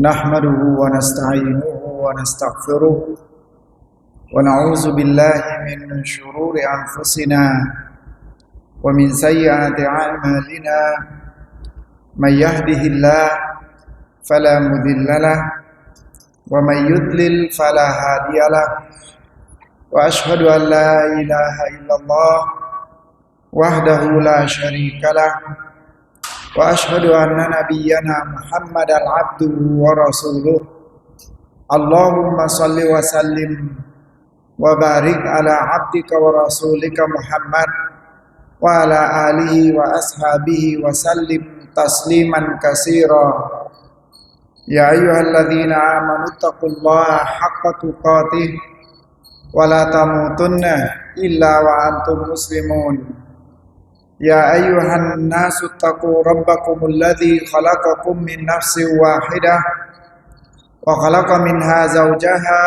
نحمده ونستعينه ونستغفره ونعوذ بالله من شرور أنفسنا ومن سيئات أعمالنا. من يهده الله فلا مضل له ومن يضلل فلا هادي له. وأشهد أن لا إله إلا الله وحده لا شريك له. واشهد ان نبينا محمدا عبده ورسوله اللهم صل وسلم وبارك على عبدك ورسولك محمد وعلى اله واصحابه وسلم تسليما كثيرا يا ايها الذين امنوا اتقوا الله حق تقاته ولا تموتن الا وانتم مسلمون يا أيها الناس اتقوا ربكم الذي خلقكم من نفس واحدة وخلق منها زوجها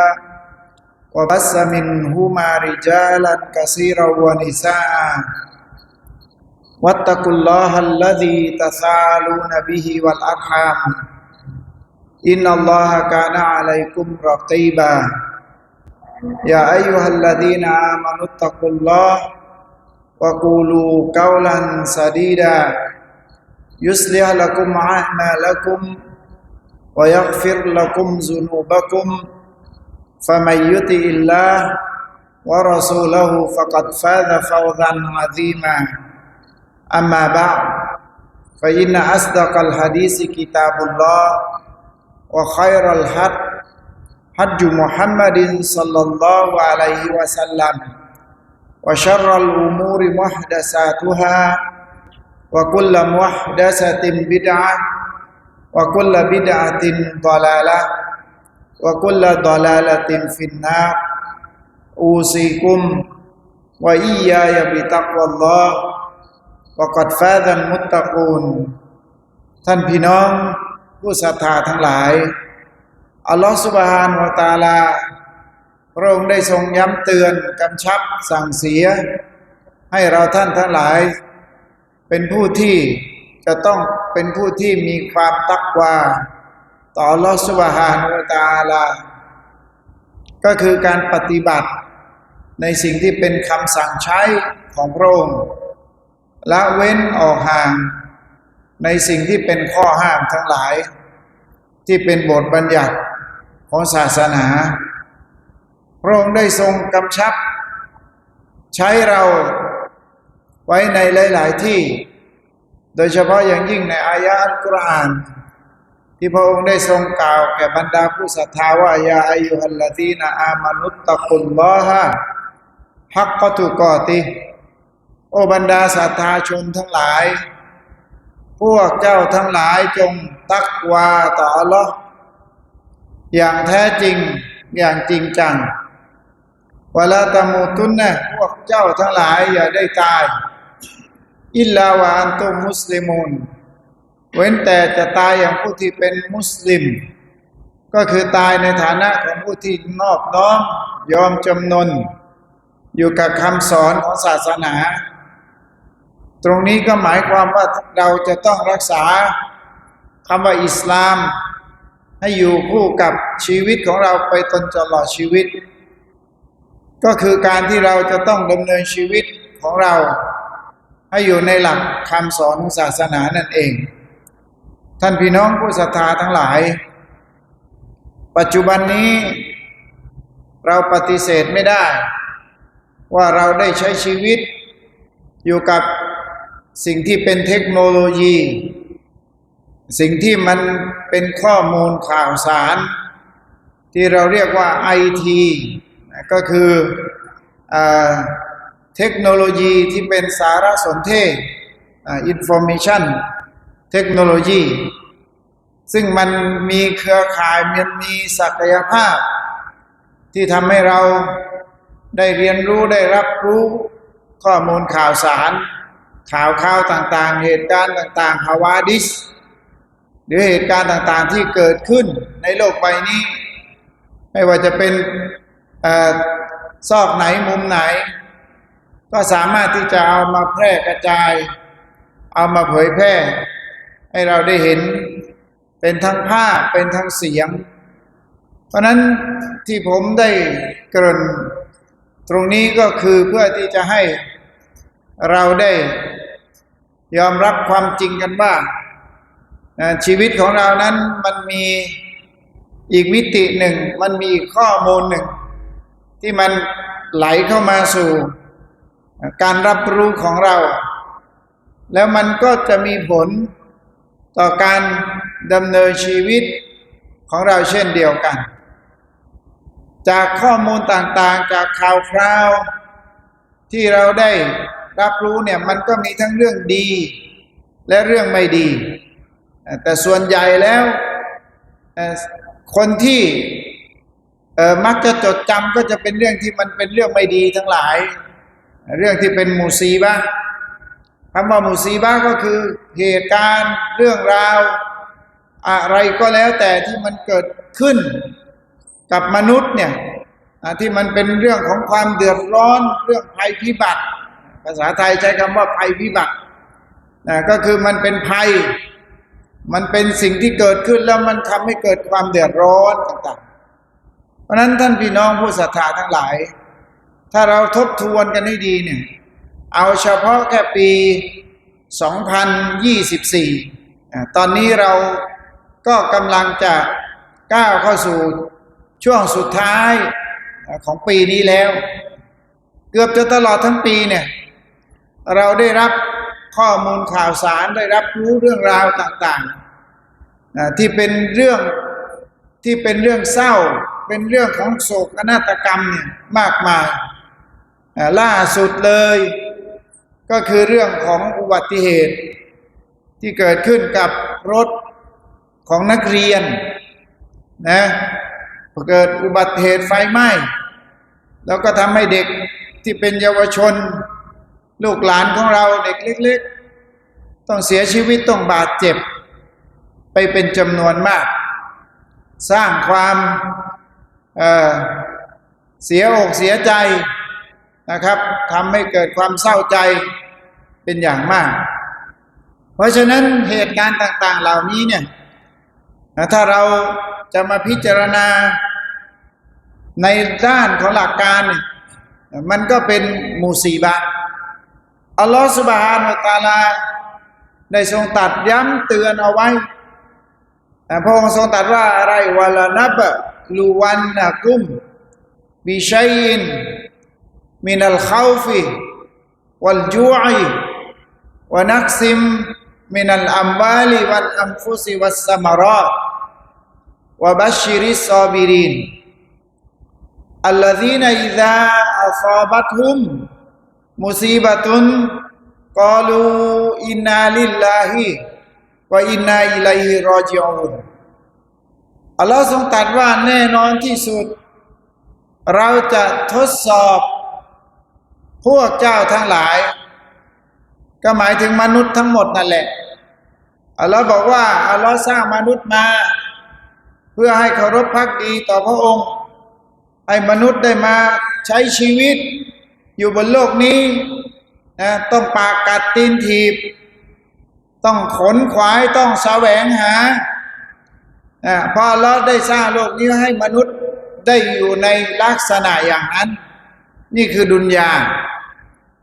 وبس منهما رجالا كثيرا ونساء. واتقوا الله الذي تساءلون به والأرحام. إن الله كان عليكم رقيبا. يا أيها الذين آمنوا اتقوا الله وقولوا قولا سديدا. يصلح لكم أعمالكم ويغفر لكم ذنوبكم. فمن يطع الله ورسوله فقد فاز فوزا عظيما. أما بعد فإن أصدق الحديث كتاب الله وخير الحد حج محمد صلى الله عليه وسلم. وشر الأمور محدثاتها وكل محدثة بدعة وكل بدعة ضلالة وكل ضلالة في النار أوصيكم وإياي بتقوى الله وقد فاز المتقون ท่านพี่น้องผู้ศรัทธาทั้งหลาย อัลลอฮฺสุบฮานวะตาลา พระองค์ได้ทรงย้ำเตือนกำชับสั่งเสีย ให้เราท่านทั้งหลาย เป็นผู้ที่จะต้องเป็นผู้ที่มีความตักวาต่อลอสุบฮานุตาลา ก็คือการปฏิบัติในสิ่งที่เป็นคำสั่งใช้ของพระองค์ละเว้นออกห่าง ในสิ่งที่เป็นข้อห้ามทั้งหลาย ที่เป็นบทบัญญัติของศาสนา พระองค์ได้ทรงกำชับ ใช้เราไว้ในหลาย ๆ ที่ โดยเฉพาะอย่างยิ่งในอายะอัลกุรอาน ที่พระองค์ได้ทรงกล่าวแก่บรรดาผู้ศรัทธาว่ายาอายุฮัลลตีนาอามานุตตะกุลลอฮะฮักกตุกอติ โอบรรดาศรัทธาชนทั้งหลาย พวกเจ้าทั้งหลายจงตักวาต่ออัลลอฮ์อย่างแท้จริงอย่างจริงจัง วลาตามูตุนนะพวกเจ้าทั้งหลายอย่าได้ตาย อิลลาวะอันตุมมุสลิมุนเว้นแต่จะตายอย่างผู้ที่เป็นมุสลิม ก็คือตายในฐานะของผู้ที่นอบน้อมยอมจำนน อยู่กับคำสอนของศาสนา ตรงนี้ก็หมายความว่าเราจะต้องรักษาคำว่าอิสลาม ให้อยู่คู่กับชีวิตของเราไปจนตลอดชีวิต ก็คือการที่เราจะต้องดำเนินชีวิตของเรา ให้อยู่ในหลักคำสอนของศาสนานั่นเอง ท่านพี่น้องผู้ศรัทธาทั้งหลาย ปัจจุบันนี้เราปฏิเสธไม่ได้ ว่าเราได้ใช้ชีวิตอยู่กับสิ่งที่เป็นเทคโนโลยี สิ่งที่มันเป็นข้อมูลข่าวสาร ที่เราเรียกว่าไอที ก็คืออเทคโนโลยีที่เป็นสารสนเทศอินโฟมิชันเทคโนโลยีซึ่งมันมีเครือข่ายมันมีศักยภาพ ที่ทำให้เราได้เรียนรู้ได้รับรู้ข้อมูลข่าวสาร ข่าวข่าวต่างๆ เหตุการณ์ต่างๆฮาวาดิส หรือเหตุการณ์ต่างๆที่เกิดขึ้นในโลกใบนี้ ไม่ว่าจะเป็น ซอกไหนมุมไหน ก็สามารถที่จะเอามาแพร่กระจาย เอามาเผยแพร่ ให้เราได้เห็นเป็นทั้งภาพเป็นทั้งเสียง เพราะนั้นที่ผมได้เกริ่นตรงนี้ก็คือเพื่อที่จะให้เราได้ยอมรับความจริงกันว่าชีวิตของเรานั้นมันมีอีกมิติหนึ่ง มันมีข้อมูลหนึ่ง ที่มันไหลเข้ามาสู่การรับรู้ของเรา แล้วมันก็จะมีผลต่อการดำเนินชีวิตของเราเช่นเดียวกัน จากข้อมูลต่างๆ จากข่าวคราว ที่เราได้รับรู้เนี่ยมันก็มีทั้งเรื่องดี และเรื่องไม่ดี แต่ส่วนใหญ่แล้วคนที่ มักจะจดจำก็จะเป็นเรื่องที่มันเป็นเรื่องไม่ดีทั้งหลาย เรื่องที่เป็นมูซีบะห์คำว่ามูซีบะห์ก็คือเหตุการณ์เรื่องราว อะไรก็แล้วแต่ที่มันเกิดขึ้นกับมนุษย์เนี่ยที่มันเป็นเรื่องของความเดือดร้อน เรื่องภัยพิบัติ ภาษาไทยใช้คำว่าภัยพิบัตินะก็คือมันเป็นภัย มันเป็นสิ่งที่เกิดขึ้นแล้วมันทำให้เกิดความเดือดร้อนต่างๆ ราะนั้นท่านพี่น้องผู้ศรัทธาทั้งหลาย ถ้าเราทบทวนกันให้ดีเนี่ย เอาเฉพาะแค่ปี 2024อ่าตอนนี้เราก็กำลังจะก้าวเข้าสู่ช่วงสุดท้ายของปีนี้แล้ว เกือบจะตลอดทั้งปีเนี่ย เราได้รับข้อมูลข่าวสารได้รับรู้เรื่องราวต่างๆ ที่เป็นเรื่องที่เป็นเรื่องเศร้าเป็นเรื่องของโศกนาฏกรรมเนี่ยมากมายล่าสุดเลย ก็คือเรื่องของอุบัติเหตุที่เกิดขึ้นกับรถของนักเรียนนะเกิดอุบัติเหตุไฟไหม้ แล้วก็ทำให้เด็กที่เป็นเยาวชน ลูกหลานของเราเด็กเล็ก ๆ ต้องเสียชีวิตต้องบาดเจ็บ ไปเป็นจำนวนมาก สร้างความ เเสียอกเสียใจนะครับทำให้เกิดความเศร้าใจเป็นอย่างมาก เพราะฉะนั้นเหตุการณ์ต่าง ๆ เหล่านี้เนี่ยถ้าเราจะมาพิจารณาในด้านของหลักการมันก็เป็นมูซีบะอัลลอฮฺสุบฮานะฮูวะตาลาได้ทรงตัดย้ำเตือนเอาไว้อ่พระองค์ทรงตรัสว่าอะไรวะลานับะ لنبلونكم بشيء من الخوف والجوع ونقص من الأموال والأنفس والثمرات. وبشر الصابرين الذين إذا أصابتهم مصيبة قالوا إنا لله وإنا إليه راجعون. อัลลอฮ์ทรงตรัสว่าแน่นอนที่สุด เราจะทดสอบ พวกเจ้าทั้งหลาย ก็หมายถึงมนุษย์ทั้งหมดนั่นแหละอัลลอฮ์บอกว่าอัลลอฮ์สร้างมนุษย์มา เพื่อให้เคารพพักดีต่อพระองค์ ให้มนุษย์ได้มาใช้ชีวิต อยู่บนโลกนี้นะต้องปากกัดตีนถีบ ต้องขนขวายต้องแสวงหาอ่า พอเราได้สร้างโลกนี้ให้มนุษย์ได้อยู่ในลักษณะอย่างนั้น นี่คือดุนยา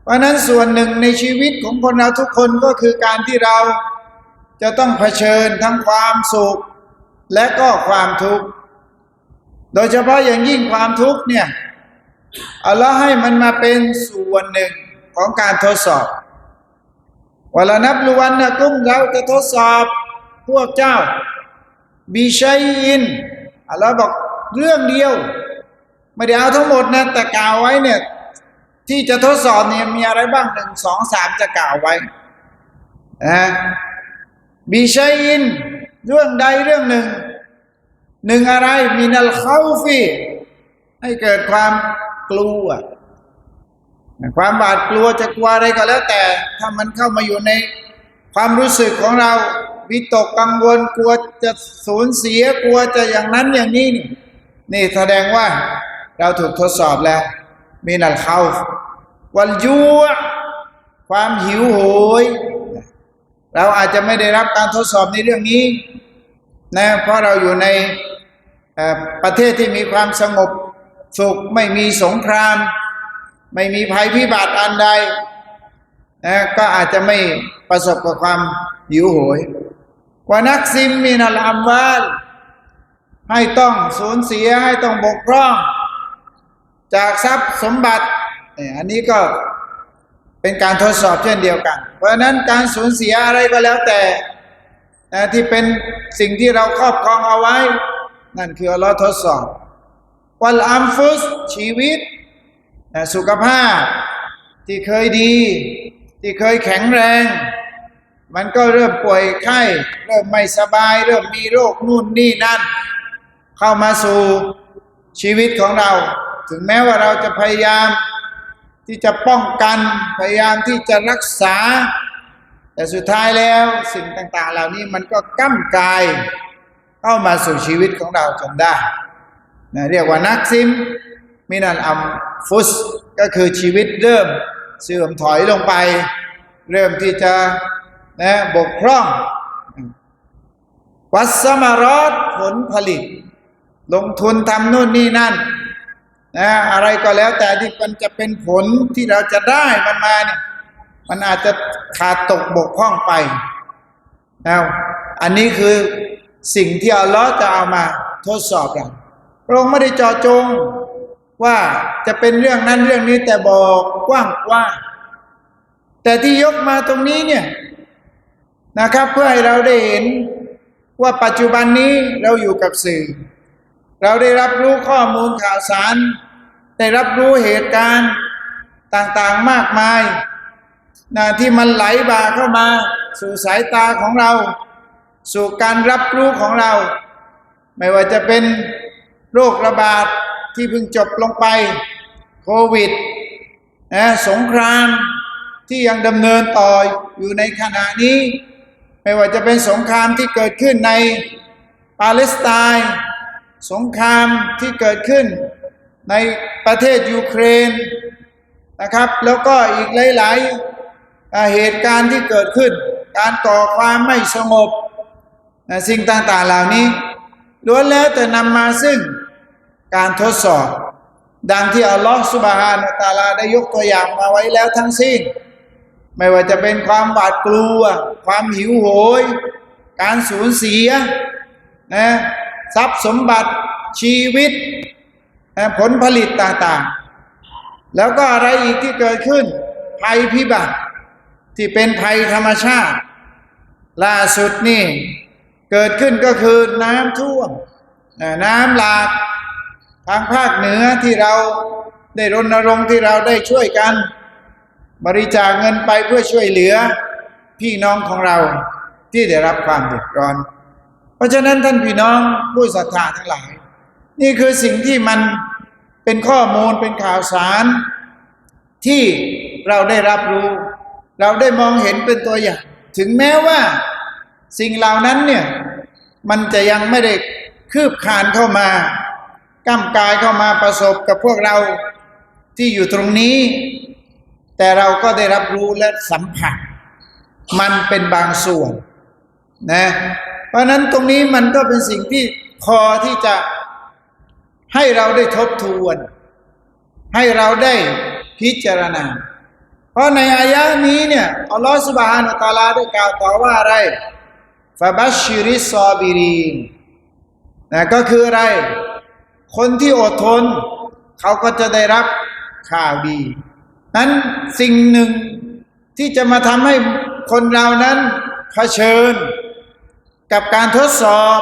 เพราะนั้นส่วนหนึ่งในชีวิตของคนเราทุกคนก็คือการที่เราจะต้องเผชิญทั้งความสุข และก็ความทุกข์ โดยเฉพาะอย่างยิ่งความทุกข์เนี่ยอัลลอฮ์ให้มันมาเป็นส่วนหนึ่งของการทดสอบวลานับลุวันนะกุ้มเราจะทดสอบพวกเจ้า บีชัยอินอัลลอฮ์บอกเรื่องเดียว ไม่ได้เอาทั้งหมดนะแต่กล่าวไว้เนี่ย ที่จะทดสอบเนี่ยมีอะไรบ้างหนึ่งสองสามจะกล่าวไว้นะบีชัยอิน เรื่องใดเรื่องหนึ่ง หนึ่งอะไรมินัลเข้าฟีให้เกิดความกลัว ความบาดกลัวจะกลัวอะไรก็แล้วแต่ ถ้ามันเข้ามาอยู่ในความรู้สึกของเรา วิตกกังวลกลัวจะสูญเสียกลัวจะอย่างนั้นอย่างนี้ นี่นี่แสดงว่าเราถูกทดสอบแล้ว มีนัลเข้าวันยัวความหิวโหย เราอาจจะไม่ได้รับการทดสอบในเรื่องนี้นะเพราะเราอยู่ในประเทศที่มีความสงบสุขไม่มีสงคราม ไม่มีภัยพิบัติอันใดนะก็อาจจะไม่ประสบกับความหิวโหย ว่านักซิมมินัลอัมวาลให้ต้องสูญเสียให้ต้องบกพร่อง จากทรัพย์สมบัติเนี่ยอันนี้ก็เป็นการทดสอบเช่นเดียวกัน เพราะฉะนั้นการสูญเสียอะไรก็แล้วแต่นะที่เป็นสิ่งที่เราครอบครองเอาไว้ นั่นคืออัลลอฮ์ทดสอบวัลอัมฟุสชีวิตนะสุขภาพที่เคยดี ที่เคยแข็งแรง มันก็เริ่มป่วยไข้ เริ่มไม่สบาย เริ่มมีโรคนู่นนี่นั่น เข้ามาสู่ชีวิตของเรา ถึงแม้ว่าเราจะพยายามที่จะป้องกันพยายามที่จะรักษา แต่สุดท้ายแล้วสิ่งต่างๆ เหล่านี้มันก็ก้ำกาย เข้ามาสู่ชีวิตของเราจนได้นะเรียกว่านักซิมมินันอัมฟุสก็คือชีวิตเริ่มเสื่อมถอยลงไป เริ่มที่จะ นะบกพร่อง วัสมารอดผลผลิต ลงทุนทำนู่นนี่นั่นนะอะไรก็แล้วแต่ที่มันจะเป็นผลที่เราจะได้มันมาเนี่ยมันอาจจะขาดตกบกพร่องไปนะอันนี้คือสิ่งที่อัลลอฮ์จะเอามาทดสอบเราพระองค์ไม่ได้เจาะจงว่าจะเป็นเรื่องนั้นเรื่องนี้แต่บอกกว้างกว้างแต่ที่ยกมาตรงนี้เนี่ย นะครับ เพื่อให้เราได้เห็นว่าปัจจุบันนี้เราอยู่กับสื่อ เราได้รับรู้ข้อมูลข่าวสาร ได้รับรู้เหตุการณ์ต่างๆมากมายนะที่มันไหลบ่าเข้ามา สู่สายตาของเรา สู่การรับรู้ของเรา ไม่ว่าจะเป็นโรคระบาดที่เพิ่งจบลงไปโควิดนะสงครามที่ยังดำเนินต่ออยู่ในขณะนี้ ไม่ว่าจะเป็นสงครามที่เกิดขึ้นในปาเลสไตน์ สงครามที่เกิดขึ้นในประเทศยูเครนนะครับ แล้วก็อีกหลาย ๆ เหตุการณ์ที่เกิดขึ้น การก่อความไม่สงบนะสิ่งต่าง ๆ เหล่านี้ล้วนแล้วแต่นำมาซึ่งการทดสอบ ดังที่อัลลอฮฺสุบฮานะตะอาลาได้ยกตัวอย่างมาไว้แล้วทั้งสิ้น ไม่ว่าจะเป็นความหวาดกลัว ความหิวโหย การสูญเสียนะทรัพย์สมบัติชีวิตนะผลผลิตต่างๆ แล้วก็อะไรอีกที่เกิดขึ้น ภัยพิบัติที่เป็นภัยธรรมชาติ ล่าสุดนี่เกิดขึ้นก็คือน้ำท่วมนะน้ำหลากทางภาคเหนือที่เราได้รณรงค์ที่เราได้ช่วยกัน บริจาคเงินไปเพื่อช่วยเหลือพี่น้องของเราที่ได้รับความเดือดร้อน เพราะฉะนั้นท่านพี่น้องผู้ศรัทธาทั้งหลาย นี่คือสิ่งที่มันเป็นข้อมูลเป็นข่าวสาร ที่เราได้รับรู้ เราได้มองเห็นเป็นตัวอย่าง ถึงแม้ว่าสิ่งเหล่านั้นเนี่ยมันจะยังไม่ได้คืบคานเข้ามาก้ามกายเข้ามาประสบกับพวกเราที่อยู่ตรงนี้ แต่เราก็ได้รับรู้และสัมผัส มันเป็นบางส่วนนะเพราะนั้นตรงนี้มันก็เป็นสิ่งที่พอที่จะให้เราได้ทบทวน ให้เราได้พิจารณา เพราะในอายะนี้เนี่ยอัลลอฮฺสุบฮานุตาลาได้กล่าวต่อว่าอะไรฟาบัชชิริซอบิรีนนะก็คืออะไร คนที่อดทน เขาก็จะได้รับข่าวดี นั้นสิ่งหนึ่งที่จะมาทำให้คนเรานั้นเผชิญ กับการทดสอบ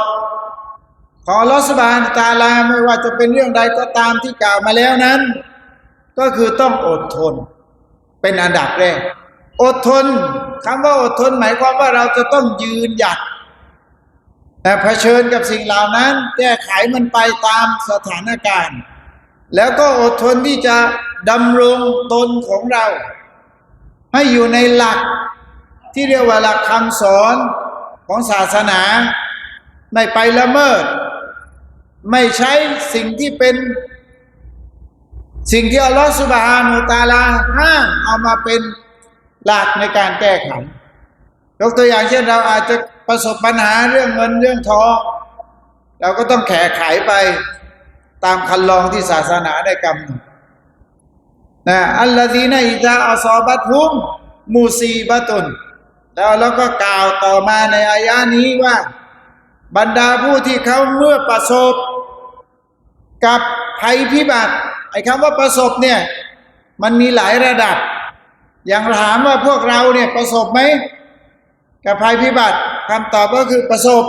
ของลอสบานตาลาไม่ว่าจะเป็นเรื่องใดก็ตามที่กล่าวมาแล้วนั้น ก็คือต้องอดทน เป็นอันดับแรก อดทนคำว่าอดทนหมายความว่าเราจะต้องยืนหยัดแต่เผชิญกับสิ่งเหล่านั้น แก้ไขมันไปตามสถานการณ์ แล้วก็อดทนที่จะดำรงตนของเรา ให้อยู่ในหลักที่เรียกว่าหลักคำสอนของศาสนา ไม่ไปละเมิด ไม่ใช้สิ่งที่เป็น สิ่งที่อัลลอฮฺสุบฮานุตาลาห้ามเอามาเป็นหลักในการแก้ไขยกตัวอย่างเช่นเราอาจจะประสบปัญหาเรื่องเงินเรื่องทอง เราก็ต้องแขไขไป ตามคันลองที่ศาสนาได้กำหนดนะอัลลอฮีนะอิจาอัซอบัตฮุมมูซีบะตุนแล้วเราก็กล่าวต่อมาในอายะนี้ว่า บรรดาผู้ที่เขาเมื่อประสบ กับภัยพิบัติไอ้คำว่าประสบเนี่ยมันมีหลายระดับ อย่างถามว่าพวกเราเนี่ยประสบไหมกับภัยพิบัติคำตอบก็คือประสบ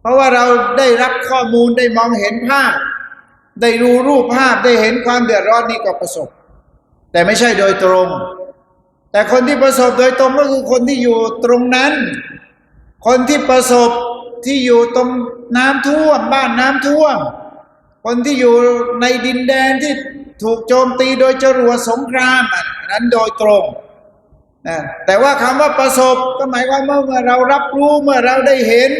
เพราะว่าเราได้รับข้อมูลได้มองเห็นภาพ ได้ดูรูปภาพได้เห็นความเดือดร้อนนี้ก็ประสบ แต่ไม่ใช่โดยตรง แต่คนที่ประสบโดยตรงก็คือคนที่อยู่ตรงนั้น คนที่ประสบที่อยู่ตรงน้ำท่วม บ้านน้ำท่วม คนที่อยู่ในดินแดนที่ถูกโจมตีโดยจรวดสงครามอันนั้นโดยตรงนะแต่ว่าคำว่าประสบก็หมายความว่าเมื่อเรารับรู้เมื่อเราได้เห็น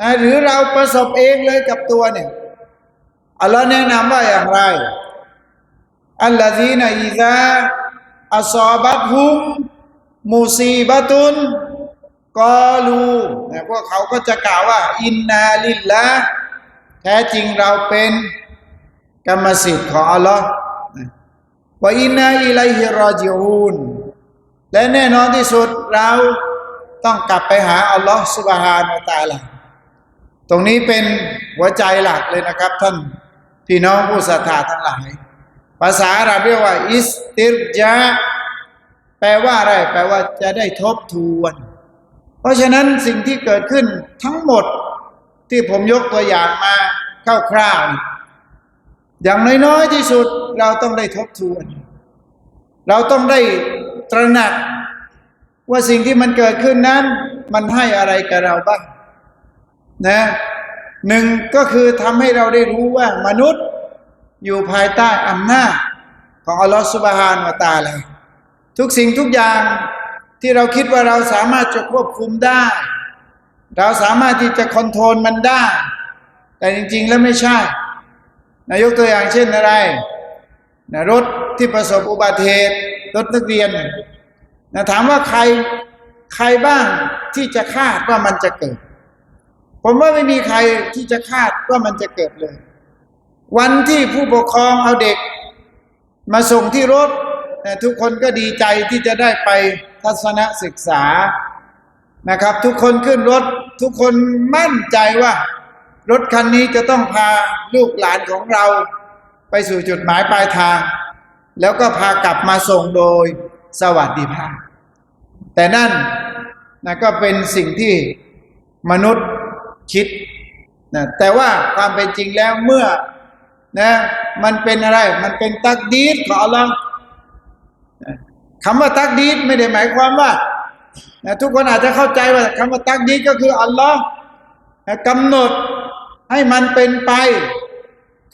นะหรือเราประสบเองเลยกับตัวเนี่ย อัลลอฮ์แนะนำว่าอย่างไร อัลลอฮีนอิซาอัซอบัตฮุมมูซีบะตุนกอลูนะพวกเขาก็จะกล่าวว่า อินนาลิลละแท้จริงเราเป็นกรรมสิทธิ์ของอัลลอฮ์ว่าอินนาอิไลฮิรอจิอูนและแน่นอนที่สุดเราต้องกลับไปหาอัลลอฮ์สุบฮานาตาลาตรงนี้เป็นหัวใจหลักเลยนะครับท่าน พี่น้องผู้ศรัทธาทั้งหลาย ภาษาอาหรับเรียกว่า อิสติรจาแปลว่าอะไร แปลว่าจะได้ทบทวน เพราะฉะนั้นสิ่งที่เกิดขึ้นทั้งหมดที่ผมยกตัวอย่างมาคร่าวๆอย่างน้อยๆที่สุดเราต้องได้ทบทวน เราต้องได้ตระหนักว่าสิ่งที่มันเกิดขึ้นนั้น มันให้อะไรกับเราบ้างนะ หนึ่งก็คือทำให้เราได้รู้ว่ามนุษย์อยู่ภายใต้อำนาจของอัลลอฮฺสุบฮานวะตาลาทุกสิ่งทุกอย่างที่เราคิดว่าเราสามารถจะควบคุมได้ เราสามารถที่จะคอนโทรลมันได้ แต่จริง ๆ แล้วไม่ใช่ นายกตัวอย่างเช่นอะไรนะรถที่ประสบอุบัติเหตุรถนักเรียนนะถามว่าใครใครบ้างที่จะคาดว่ามันจะเกิด ผมว่าไม่มีใครที่จะคาดว่ามันจะเกิดเลย วันที่ผู้ปกครองเอาเด็ก มาส่งที่รถนะทุกคนก็ดีใจที่จะได้ไปทัศนศึกษานะครับ ทุกคนขึ้นรถ ทุกคนมั่นใจว่า รถคันนี้จะต้องพาลูกหลานของเรา ไปสู่จุดหมายปลายทาง แล้วก็พากลับมาส่งโดยสวัสดิภาพ แต่นั่นนะก็เป็นสิ่งที่มนุษย์ คิดนะแต่ว่าความเป็นจริงแล้วเมื่อนะมันเป็นอะไร มันเป็นตักดีดของอัลลอฮ์คำว่าตักดีดไม่ได้หมายความว่านะทุกคนอาจจะเข้าใจว่าคำว่าตักดีดก็คืออัลลอฮ์กำหนดให้มันเป็นไป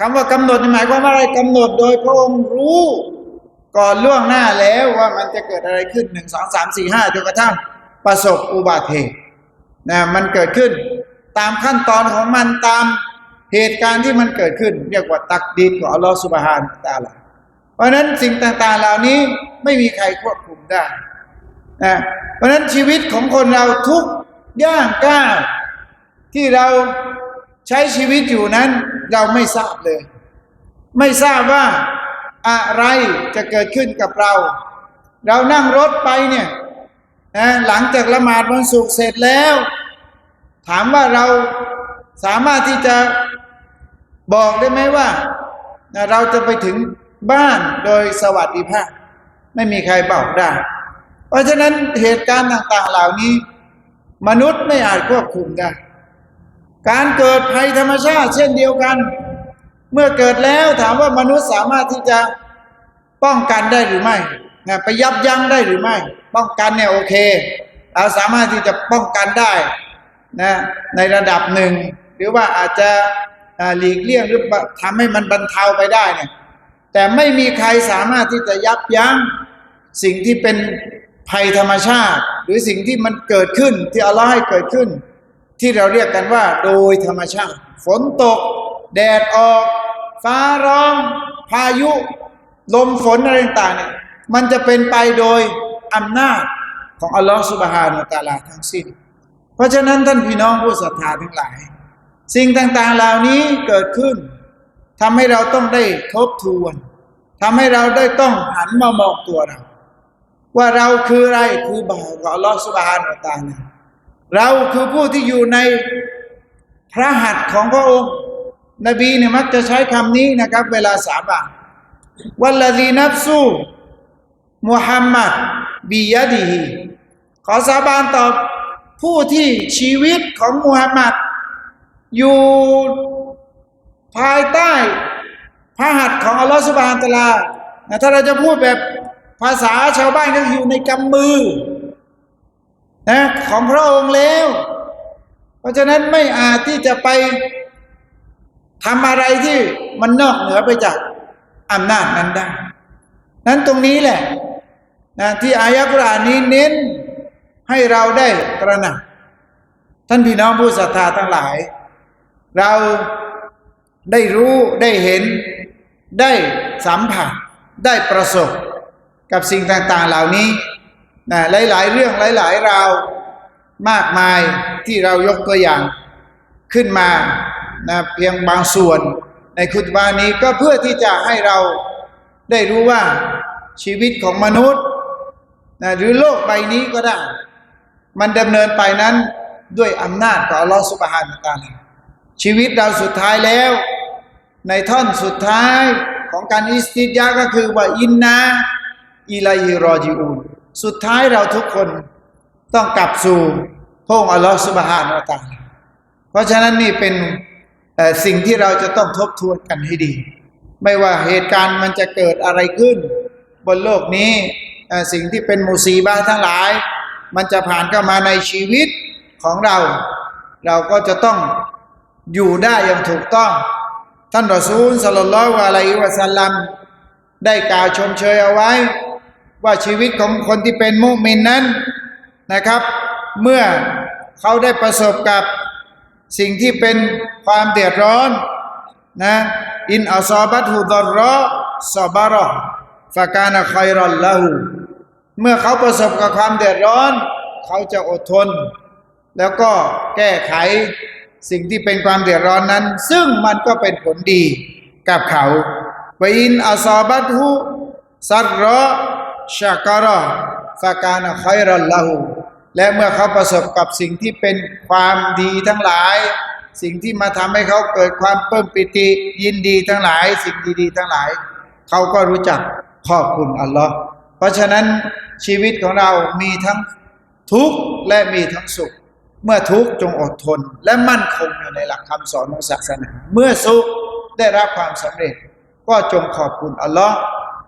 คำว่ากำหนดหมายความว่าอะไรกำหนดโดยพระองค์รู้ก่อนล่วงหน้าแล้วว่ามันจะเกิดอะไรขึ้นหนึ่งสองสามสี่ห้าจนกระทั่งประสบอุบัติเหตุนะมันเกิดขึ้น ตามขั้นตอนของมันตามเหตุการณ์ที่มันเกิดขึ้น เรียกว่าตักดีนของอัลลอฮฺสุบฮานตาลาเพราะนั้นสิ่งต่างๆเหล่านี้ไม่มีใครควบคุมได้นะเพราะนั้นชีวิตของคนเราทุกย่างก้าวที่เราใช้ชีวิตอยู่นั้น เราไม่ทราบเลย ไม่ทราบว่าอะไรจะเกิดขึ้นกับเรา เรานั่งรถไปเนี่ยนะหลังจากละหมาดวันศุกร์เสร็จแล้ว ถามว่าเราสามารถที่จะบอกได้ไหมว่า เราจะไปถึงบ้านโดยสวัสดิภาพ ไม่มีใครบอกได้ เพราะฉะนั้นเหตุการณ์ต่าง ๆ เหล่านี้ มนุษย์ไม่อาจควบคุมได้ การเกิดภัยธรรมชาติเช่นเดียวกัน เมื่อเกิดแล้วถามว่ามนุษย์สามารถที่จะป้องกันได้หรือไม่นะไปยับยั้งได้หรือไม่ ป้องกันเนี่ยโอเค เราสามารถที่จะป้องกันได้ นะในระดับหนึ่ง หรือว่าอาจจะหลีกเลี่ยงหรือทำให้มันบรรเทาไปได้เนี่ยแต่ไม่มีใครสามารถที่จะยับยั้งสิ่งที่เป็นภัยธรรมชาติ หรือสิ่งที่มันเกิดขึ้นที่อัลลอฮ์ให้เกิดขึ้น ที่เราเรียกกันว่า โดยธรรมชาติ ฝนตก แดดออก ฟ้าร้อง พายุ ลมฝนอะไรต่างๆเนี่ยมันจะเป็นไปโดยอำนาจของอัลลอฮ์สุบฮานาตาลาทั้งสิ้น เพราะฉะนั้นท่านพี่น้องผู้ศรัทธาทั้งหลาย สิ่งต่างๆเหล่านี้เกิดขึ้นทำให้เราต้องได้ทบทวนทำให้เราได้ต้องหันมามองตัวเรา ว่าเราคืออะไรคือบ่าปของอัลลอฮฺสุบฮานาตะอาลาเราคือผู้ที่อยู่ในพระหัตถ์ของพระองค์ นบีเนี่ยมักจะใช้คำนี้นะครับ เวลาสาบานวัลลดีนับสู้มุฮัมมัดบียดีฮีขอสาบานต่อ ผู้ที่ชีวิตของมุฮัมหมัด อยู่ภายใต้พระหัตถ์ของอัลลอฮฺสุบานตะลาถ้าเราจะพูดแบบภาษาชาวบ้านก็อยู่ในกำมือนะของพระองค์แล้ว เพราะฉะนั้นไม่อาจที่จะไปทำอะไรที่มันนอกเหนือไปจากอำนาจนั้นได้ นั้นตรงนี้แหละนะที่อายะกรานี้เน้น ให้เราได้ตระหนัก ท่านพี่น้องผู้ศรัทธาทั้งหลาย เราได้รู้ได้เห็นได้สัมผัสได้ประสบกับสิ่งต่างๆเหล่านี้นะหลาย ๆ เรื่องหลาย ๆ ราวมากมายที่เรายกตัวอย่างขึ้นมานะเพียงบางส่วนในคุตบานี้ก็เพื่อที่จะให้เราได้รู้ว่าชีวิตของมนุษย์นะหรือโลกใบนี้ก็ได้ มันดำเนินไปนั้นด้วยอำนาจของอัลลอฮฺสุบฮานะตาลาชีวิตเราสุดท้ายแล้ว ในท่อนสุดท้ายของการอิสติยาก็คือว่าอินนาอิลัยฮิรอจิอูนสุดท้ายเราทุกคนต้องกลับสู่พระองค์อัลลอฮฺสุบฮานะตาลาเพราะฉะนั้นนี่เป็นสิ่งที่เราจะต้องทบทวนกันให้ดี ไม่ว่าเหตุการณ์มันจะเกิดอะไรขึ้น บนโลกนี้สิ่งที่เป็นมุสีบ้าทั้งหลาย มันจะผ่านเข้ามาในชีวิตของเรา เราก็จะต้องอยู่ได้อย่างถูกต้อง ท่านรอซูลสลลลลอฮุอะลัยวะสัลลัมได้กล่าวชมเชยเอาไว้ ว่าชีวิตของคนที่เป็นมุมินนั้นนะครับ เมื่อเขาได้ประสบกับสิ่งที่เป็นความเดือดร้อนนะอินอัซอบัตฮุดรรอซอบารอฟากานะคอยรอนละหู เมื่อเขาประสบกับความเดือดร้อน เขาจะอดทน แล้วก็แก้ไขสิ่งที่เป็นความเดือดร้อนนั้น ซึ่งมันก็เป็นผลดีกับเขาวอินอัซอบัตฮุซัรรอชาการอฟากานะคอยรอละหูและเมื่อเขาประสบกับสิ่งที่เป็นความดีทั้งหลาย สิ่งที่มาทำให้เขาเกิดความเพิ่มปิติยินดีทั้งหลาย สิ่งดีๆทั้งหลาย เขาก็รู้จักขอบคุณอัลลอฮ์ เพราะฉะนั้นชีวิตของเรามีทั้งทุกข์และมีทั้งสุข เมื่อทุกข์จงอดทน และมั่นคงอยู่ในหลักคำสอนของศาสนา เมื่อสุขได้รับความสำเร็จ ก็จงขอบคุณอัลลอฮ์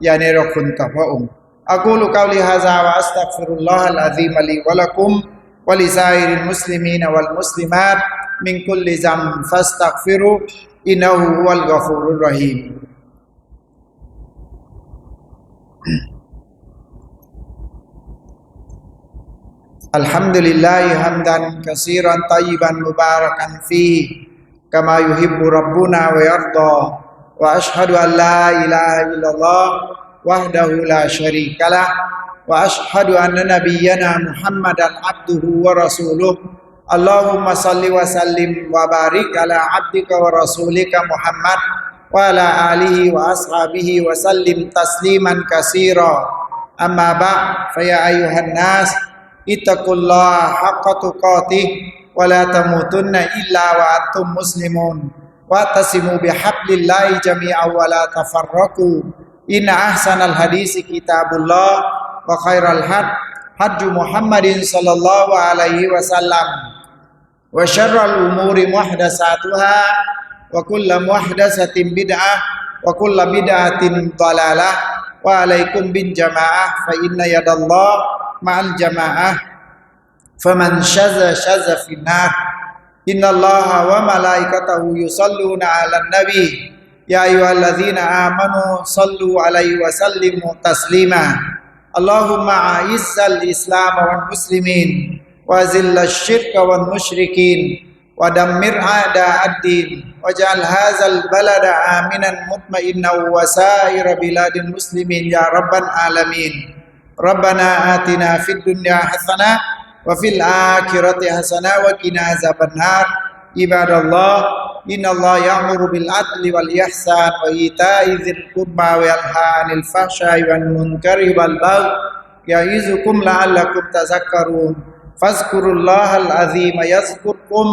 อย่าในรคุณต่อพระองค์อักูลุกาลิฮะซาวะอัสตักฟิรุลลอฮ์อัลอาซีมะลีวะลักุมวะลิซาอิริลมุสลิมีนวัลมุสลิมาตมินคุลลิซัมฟัสตักฟิรุอินหูวลกอฟูรุรรหี الحمد لله حمدا كثيرا طيبا مباركا فيه كما يحب ربنا ويرضى وأشهد أن لا إله إلا الله وحده لا شريك له واشهد ان نبينا محمدا عبده ورسوله اللهم صل وسلم وبارك على عبدك ورسولك محمد وعلى اله واصحابه وسلم تسليما كثيرا اما بعد فيا ايها الناس اتقوا الله حق تقاته ولا تموتن إلا وأنتم مسلمون واعتصموا بحبل الله جميعا ولا تفرقوا إن أحسن الحديث كتاب الله وخير الحج حج محمد صلى الله عليه وسلم وشر الأمور محدثاتها وكل محدثة بدعة وكل بدعة ضلالة وعليكم بالجماعة فإن يد الله مع الجماعة. فمن شذ شذ في النار. إن الله وملائكته يصلون على النبي. يا أيها الذين آمنوا صلوا عليه وسلموا تسليما. اللهم أعز الإسلام والمسلمين وأذل الشرك والمشركين. ودمر أعداء الدين واجعل هذا البلد آمنا مطمئنا وسائر بلاد المسلمين يا رب العالمين. ربنا آتنا في الدنيا حسنة وفي الآخرة حسنة وقنا عذاب النار. عباد الله إن الله يأمر بالعدل والإحسان وإيتاء ذي القربى وينهى عن الفحشاء والمنكر والبغي يعظكم لعلكم تذكرون. فاذكروا الله العظيم يذكركم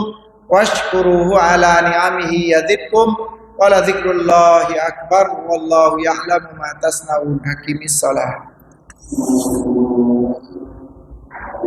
واشكروه على نعمه يزدكم ولذكر الله أكبر والله يعلم ما تصنعون أقم الصلاة.